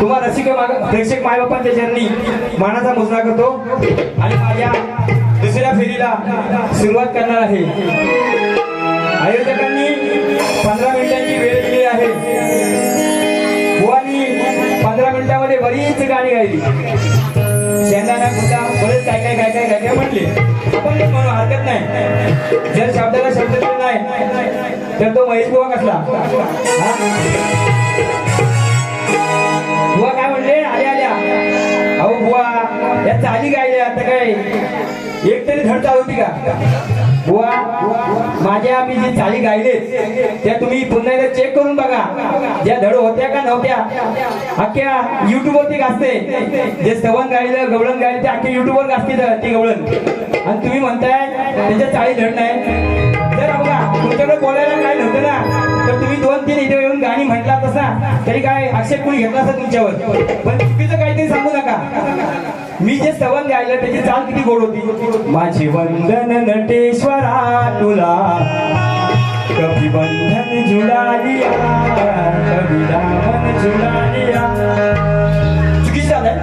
तुम्हा रसिक प्रेक्षक मायबापांच्या चरणी मानाचा मुजरा करतो. आणि माझ्या दुसऱ्या फेरीला सुरुवात करणार आहे. आयोजकांनी पंधरा मिनिटांची वेळ दिली आहे. बुवानी पंधरा मिनिटामध्ये बरीच गाणी गायली. शेंदाना कुटा बरेच काय काय काय काय काय काय आपण पण म्हणू हरकत नाही. जर शब्दाला शब्द नाही तर तो महेश बुवा कसला? हा? बुवा काय म्हणले? आल्या आल्या. अहो बुवा या चाली गायल्या आता काय? एक तरी धड चालू होती का? बुवा माझ्या मी जी चाली गायले त्या तुम्ही पुन्हा एकदा चेक करून बघा. ज्या धड होत्या का नव्हत्या? अख्ख्या युट्यूब वरती गाजते. जे सवन गायलं गवळण गायलं ते अख्खे युट्यूब वर गाजते ती गवळण. आणि तुम्ही म्हणताय त्याच्या चाळी धड नाही. तर बघा तुमच्याकडे बोलायला काय नव्हतं ना? तुम्ही दोन तीन इथे येऊन गाणी म्हटला तसा तरी काय आक्षेप कोणी घेतला असं तुमच्यावर? पण चुकीचं काहीतरी सांगू नका. मी जे सवन गायलं त्याची चाल किती गोड होती. माझी वंदन नटेश्वरा तुला कभी बंधन जुडालिया कभी दामन जुडा लिया चुकीचं झालंय.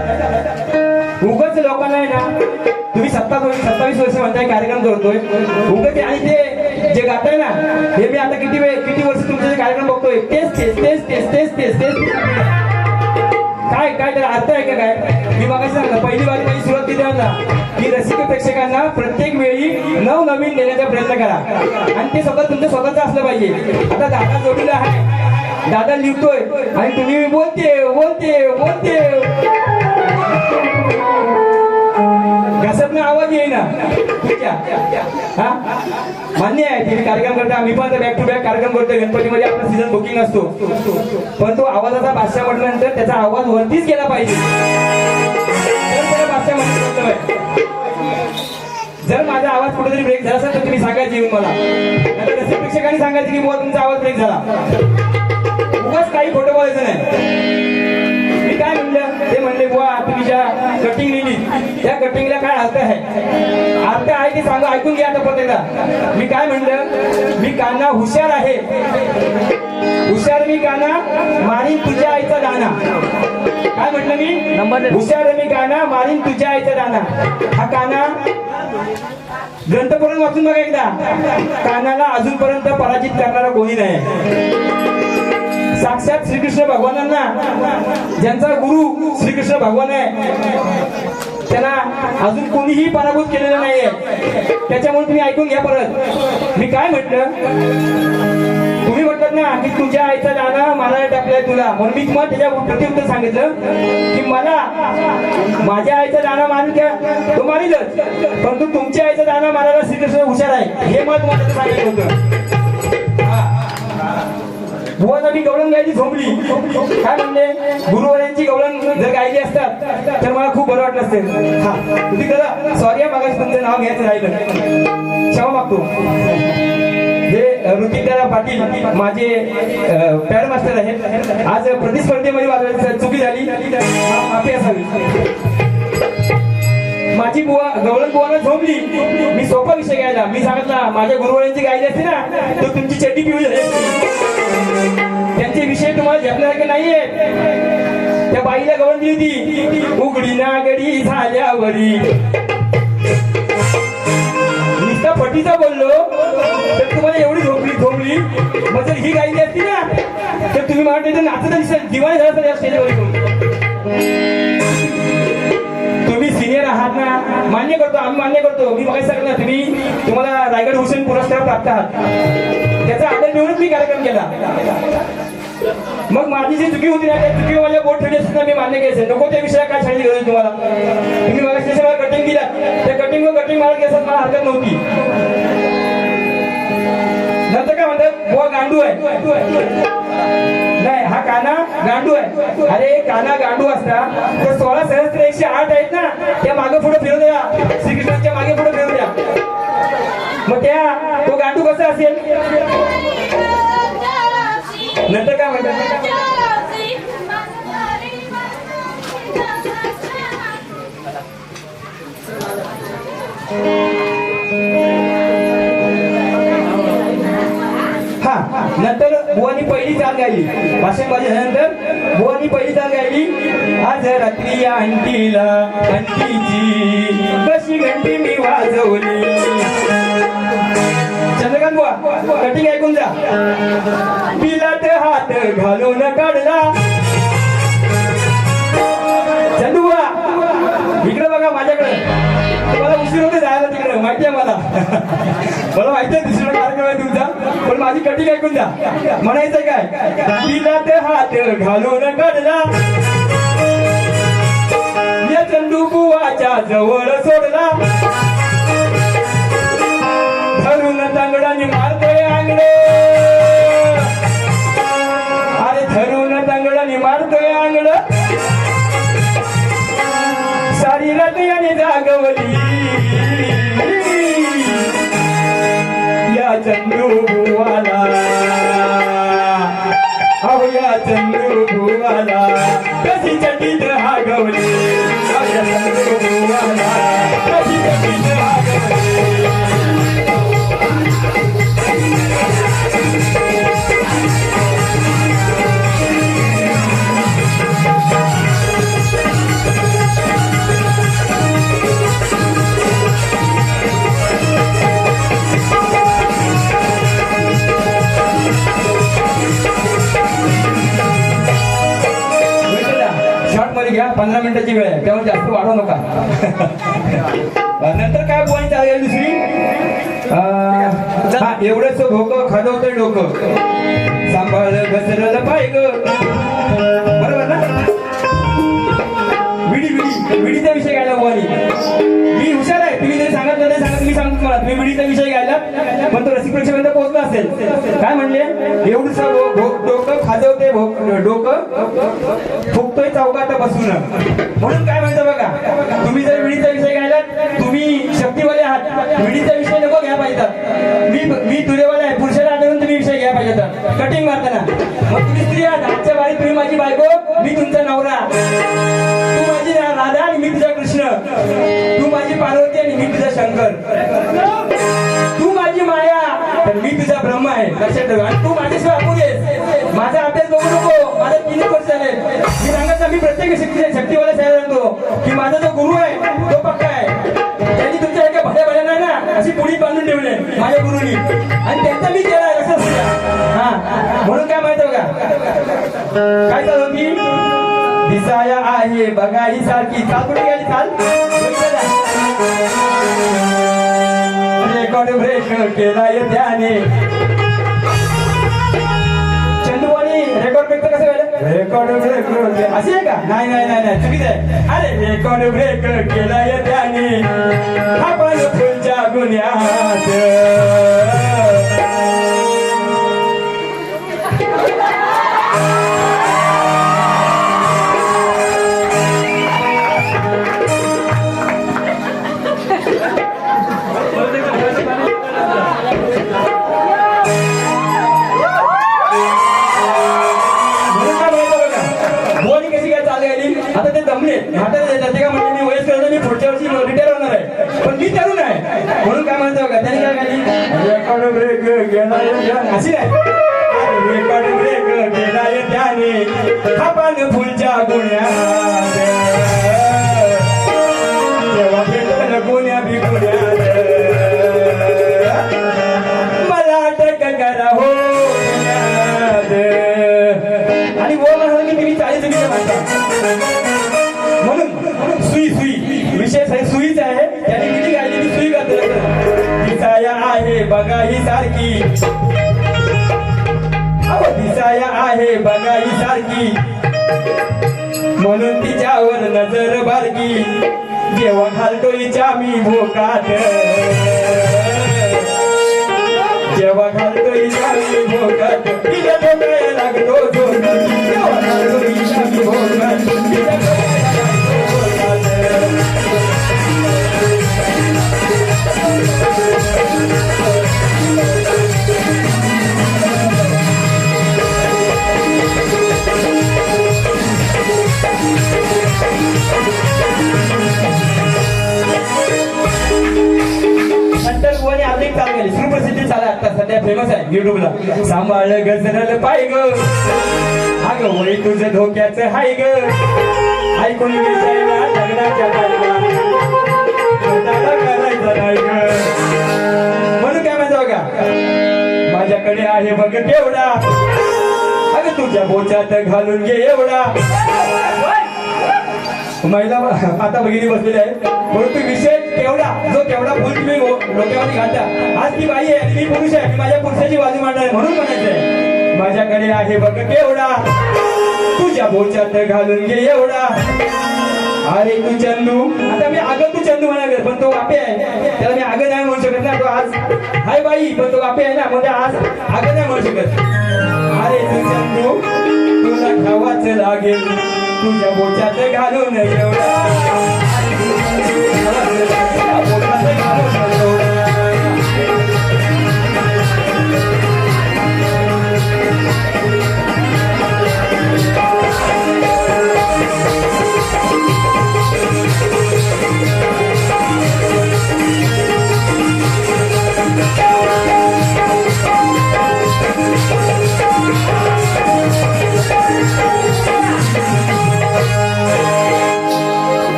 लोकांना आहे ना तुम्ही सत्तावीस सत्तावीस वर्ष म्हणताय कार्यक्रम करतोय. उगच आणि ते जे गाताय ना हे मी आता किती वेळ किती वर्ष तुमचे कार्यक्रम बघतोय? तेच तेच तेच तेच तेच तेच तेच. काय काय त्याला अर्थ आहे का काय? मी बघा सांगलं पहिली बारी माझी सुरुवात दिली होता की रसिक प्रेक्षकांना प्रत्येक वेळी नवनवीन देण्याचा प्रयत्न करा. आणि ते स्वतः तुमचं स्वतःच असलं पाहिजे. आता दादा जोडीला आहे. दादा लिहितोय. आणि तुम्ही बोलते बोलते बोलते. घसरनं आवाज येईना. हा? मान्य आहे की कार्यक्रम करता आम्ही पण बॅक टू बॅक कार्यक्रम करतोय. गणपतीमध्ये आपला सीझन बुकिंग असतो. पण तो आवाजाचा भाषा म्हटल्यानंतर त्याचा आवाज वरतीच गेला पाहिजे. भाषा जर माझा आवाज कुठेतरी ब्रेक झाला असेल तर तुम्ही सांगायचे येऊन मला. रस्ते प्रेक्षकांनी सांगायचं की बुवा तुमचा आवाज ब्रेक झाला. उगाच काही खोटं बोलायचं नाही. मी काय म्हणलं? ते म्हणले बुवा तुम्ही ज्या कटिंग लिहिली त्या कटिंगला काय अर्थ आहे? अर्थ आहे ते सांगा ऐकून घ्या आता प्रत्येकदा मी काय म्हणलं? मी काना हुशार आहे. हुशार मी काना मारीन तुझ्या आईचा दाना. काय म्हटलं मी? हुशार मी काना मारीन तुझ्या आईचा दाना. हा काना ग्रंथपुराण वाचून बघा एकदा. कानाला अजूनपर्यंत पराजित करणारा कोणी नाही. साक्षात श्रीकृष्ण भगवानांना ज्यांचा गुरु श्रीकृष्ण भगवान आहे त्यांना अजून कोणीही पराभूत केलेलं नाहीये. त्याच्यामुळे तुम्ही ऐकून घ्या परत. मी काय म्हटलं? तुम्ही म्हटलं ना की तुझ्या आईचा दादा मला टाकलाय तुला. म्हणून मी तुम्हाला त्याच्या प्रत्युत्तर सांगितलं की मला माझ्या आईचा दाना मारून घ्या. तो मारीलच. परंतु तुमच्या आईचा दाना मारायला श्रीकृष्ण हुशार आहे. हे मत मला सांगितलं होतं. बुवाना मी गवळण गायची झोंबली काय म्हणले? गुरुवारांची गवळण जर गायली असतात तर मला खूप बरं वाटलं असते हा तुम्ही करा. सॉरी मागास तुमचं नाव घ्यायचं राहिलं. क्षमा मागतो. हे ऋतिकदादा पाटील माझे पॅड मास्टर आहेत. आज प्रतिस्पर्धेमध्ये वाजवायची चुकी झाली. माफी असावी. माझी बुवा गवळण बुवाला झोंबली मी सोपा विषय घ्यायला. मी सांगितला माझ्या गुरुवारांची गायली असते ना तर तुमची चड्डी पिवळी झाली त्यांचे विषय तुम्हाला झेपण्यासारखे नाहीये? त्या बाईला गवळण दिली होती. उघडी ना गडी झाल्यावरी. नुसता पटीचा बोललो तर तुम्हाला एवढी झोपली झोपली. मग जर ही गायली असती ना तर तुम्ही मला वाटतं नाचत दिसत दिवाळी झाला तरी या स्टेजवर तुम्ही. सिनियर आहात ना मान्य करतो आम्ही मान्य करतो. मी बघायचं ना तुम्ही तुम्हाला रायगड हुसेन पुरस्कार प्राप्त आहात. त्याचा आदर मिळूनच मी कार्यक्रम केला. मग माझी जी चुकी होती ना त्या चुकी माझ्या बोट ठेवली असती मी मान्य केलं नको त्या विषयात काय सांगितली गरज तुम्हाला. तुम्ही मला स्टेशन मला कटिंग दिला त्या कटिंग व कटिंग मला केसात मला हरकत नव्हती. नंतर काय म्हणतात? बुवा गांडू आहे. नाही हा काना गांडू आहे. अरे काना गांडू असता. तर सोळा सहस्त्र एकशे आठ आहेत ना त्या मागे पुढे फिरू द्या. श्रीकृष्णाच्या मागे पुढे फिरू द्या. मग त्या तो गांडू कसा असेल? नंतर काय म्हणतात? हा नंतर बुवानी पहिली चाल गायली. भाषण बाजी झाल्यानंतर बुवानी पहिली चाल गायली. आज रात्री या अंटीला अंटीची कशी घंटी मी वाजवली. चंद्रकांत बुवा कटिंग ऐकून जा. पिलात हात घालून काढला. चंदू बुवा इकडे बघा माझ्याकडे. होते माहिती आहे मला. मला माहिती आहे दुसरा कार्यक्रम आहे तुमचा? पण माझी कटिंग ऐकून जा म्हणायचं काय? पिलात हात घालून काढला. या चंदू बुवाच्या जवळ सोडला. धरून तांगडाने मारतोय आंगडे. पंधरा मिनिटाची वेळ आहे. त्यामुळे जास्त वाढवू नका. नंतर काय पॉईंट आहे दुसरी एवढंच धोकं खादवतंय डोकं. सांभाळ घसरलं पाहिजे बरोबर ना? विडी विडी. विडीचा विषय घ्यायला बोली मी हुशार आहे. तुम्ही जरी सांगत नाही सांगत मी सांगतो तुम्हाला. तुम्ही विडीचा विषय घ्यायला. पण तो रसिक प्रेक्षकांना पोहोचला असेल काय म्हणले? एवढंच डोकं खाजवते डोकं. फुकतोय चौकात बसून. म्हणून काय म्हणतं बघा तुम्ही जर विडीचा विषय घ्यायला तुम्ही शक्तीवाले आहात. विडीचा विषय नको घ्या पाहिजे. मी मी तुरेवाले आहे. पुरुषाला आढळून तुम्ही विषय घ्या पाहिजे. कटिंग मारताना मग तुम्ही स्त्री आहात. आजच्या बारी तुम्ही माझी बायको मी तुमचा नवरा. तू माझी राधा आणि मी तुझा कृष्ण. पाहिजे मी तुझा शंकर. तू माझी माया तर मी तुझा ब्रह्म आहे. लक्षात ठेव. आणि तू माझ्याशिवाय आपण घे माझा अभ्यास बघू नको. माझा तीन वर्ष झाले. मी सांगत मी प्रत्येक शक्ती शक्तीवाला शाळा सांगतो की माझा जो गुरु आहे तो पक्का आहे. त्यांनी तुमच्या एका भल्या भल्या नाही ना? अशी पुढी बांधून ठेवले माझ्या गुरुनी. आणि त्यांचा मी केला आहे लक्षात हा. म्हणून काय माहिती का काय चालू की दिसाया आहे बघा ही सारखी. चाल कुठे गेली? चाल? रेकॉर्ड ब्रेक केलाय त्याने चंदूवाणी रेकॉर्ड ब्रेक कसं रेकॉर्ड ब्रेक असे का? नाही नाही नाही नाही. चुकीचं आहे. अरे रेकॉर्ड ब्रेक केलाय त्याने आपण फुलच्या गुन्ह्यात. बघा ही सारखी. दिसाया आहे बघा ही सारखी. म्हणून तिच्यावर नजर बारकी. जेव्हा घालतोयच्या मी भोकात. जेव्हा घालतोयच्या मी भोकात. तिला डोकायला लागतो सध्या फेमस आहे युट्यूबला सांभाळ गजरल पाय ग. अग वय तुझं धोक्याचं हाय ग. ऐकून विचारला लग्नाच्या करायचं नाही ग. म्हणून काय म्हणतो का माझ्याकडे आहे बघ केवढा अगं तुझ्या बोच्यात घालून घे एवढा. महिला आता भगिनी बसलेली आहे. परंतु विषय केवढा जो तेवढा फुल तुम्ही डोक्यावरती घालता. आज ती बाई आहे मी पुरुष आहे मी माझ्या पुरुषाची बाजू मांडणार म्हणून म्हणायचंय माझ्याकडे आहे बघ केवढा. तुझ्या बोच्यात घालून घे एवढा. अरे तू चंदू. आता मी अगं तू चंदू म्हणाल पण तो वापे आहे. त्याला मी अगं नाही म्हणू शकत ना तो आज हाय बाई पण तो वापे आहे ना म्हणजे आज अगं नाही म्हणू शकत. अरे तू चंदू तुला खावाच लागेल. तुझ्या बोच्यात घालून एवढा.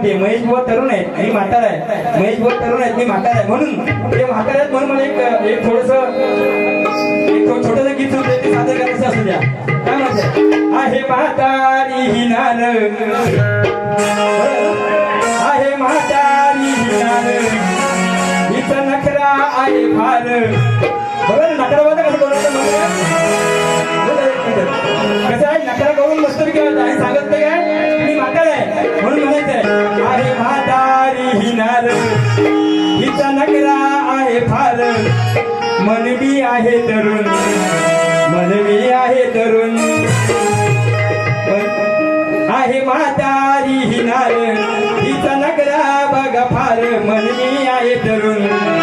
म्हणते महेश बुवा तरुण आहेत मी म्हातारा आहे महेश बुवा तरुण आहेत मी म्हातारा आहे. म्हणून ते म्हातारा आहेत म्हणून मला एक एक थोडस एक छोटस गीत होते ते सादर करायचं असू द्या. काय म्हणते आहे म्हातारी हिनार आहे म्हातारी हिनार हिचा नखरा आहे फार. बरोबर ना, नखरा कसं बोलायचं. कसं आहे? नखरा करून मस्त आणि सांगत म्हातार आहे म्हणून म्हणायचंय आहे म्हातारी हिनार हिचा नकरा आहे फार मनवी आहे तरुण मनवी आहे तरुण आहे म्हातारी हिनार हिचा नकरा बघा फार मनवी आहे तरुण.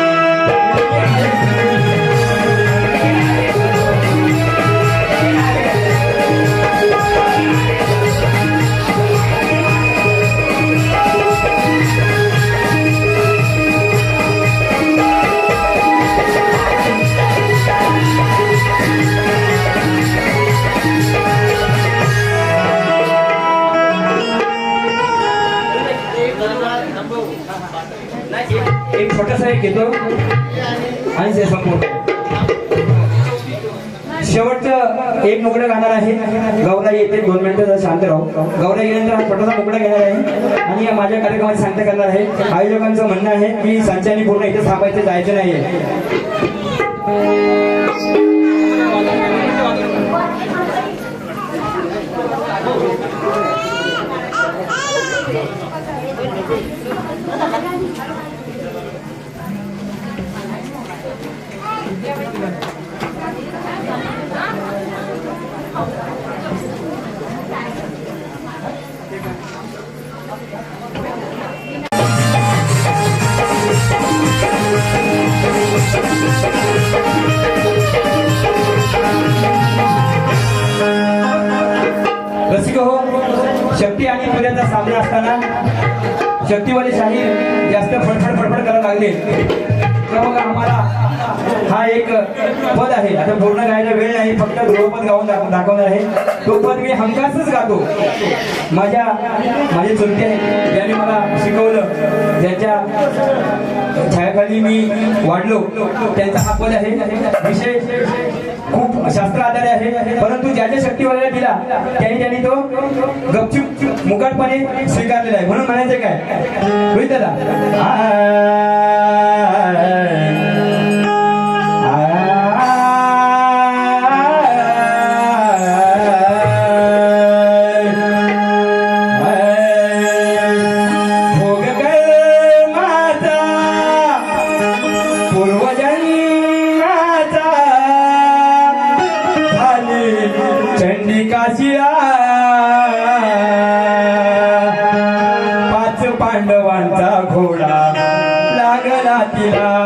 एक घेतो आणि ते संपवतो शेवटचं एक मुकडं गाणार आहे. गौरा येते दोन मिनिटं जरा शांत राहू. गौरा गेल्यानंतर हा छोटासा मुकडा घेणार आहे. आणि या माझ्या कार्यक्रमात सांगता करणार आहे. आयोजकांचं म्हणणं आहे की संचानी पूर्ण इथे थांबायचं जायचं नाहीये. रसिक हो शक्ती आणि सूर्याचा सामना असताना शक्तीवाले शाहीर जास्त फडफड फडफड करायला लागले. तर मग आम्हाला हा एक पद आहे. आता पूर्ण गायला वेळ नाही फक्त ध्रुवपद गाऊन दाख- दाखवणार आहे. तो पद मी हमखासच गातो. माझ्या माझे चुलते ज्यांनी मला शिकवलं. ज्यांच्या छायाखाली मी वाढलो. त्यांचा हा पद आहे. विषय खूप शास्त्र आधारे आहे. परंतु ज्याच्या शक्तीवाल्याला दिला त्यांनी त्यांनी तो गपचूप मुकाटपणे स्वीकारलेला आहे. म्हणून म्हणायचं काय? होईल दादा चंडिकाशिया पाच पांडवांचा घोडा लागला तिला.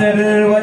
Sarva